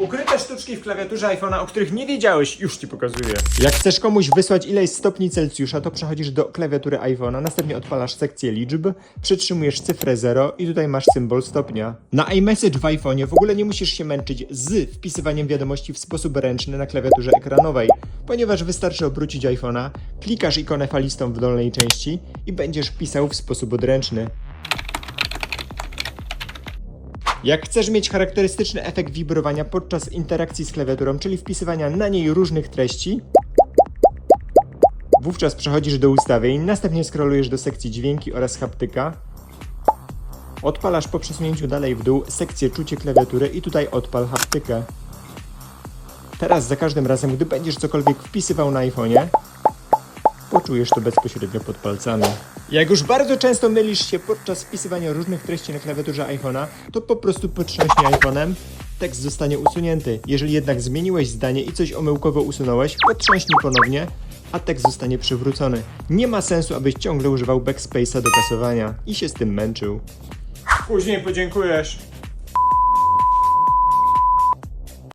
Ukryte sztuczki w klawiaturze iPhone'a, o których nie wiedziałeś, już ci pokazuję. Jak chcesz komuś wysłać ileś stopni Celsjusza, to przechodzisz do klawiatury iPhone'a, następnie odpalasz sekcję liczb, przytrzymujesz cyfrę 0 i tutaj masz symbol stopnia. Na iMessage w iPhone'ie w ogóle nie musisz się męczyć z wpisywaniem wiadomości w sposób ręczny na klawiaturze ekranowej, ponieważ wystarczy obrócić iPhone'a, klikasz ikonę falistą w dolnej części i będziesz pisał w sposób odręczny. Jak chcesz mieć charakterystyczny efekt wibrowania podczas interakcji z klawiaturą, czyli wpisywania na niej różnych treści, wówczas przechodzisz do ustawień, następnie scrollujesz do sekcji dźwięki oraz haptyka, odpalasz po przesunięciu dalej w dół sekcję czucie klawiatury i tutaj odpal haptykę. Teraz za każdym razem, gdy będziesz cokolwiek wpisywał na iPhone'ie, poczujesz to bezpośrednio pod palcami. Jak już bardzo często mylisz się podczas wpisywania różnych treści na klawiaturze iPhone'a, to po prostu potrząśnij iPhone'em, tekst zostanie usunięty. Jeżeli jednak zmieniłeś zdanie i coś omyłkowo usunąłeś, potrząśnij ponownie, a tekst zostanie przywrócony. Nie ma sensu, abyś ciągle używał backspace'a do kasowania i się z tym męczył. Później podziękujesz.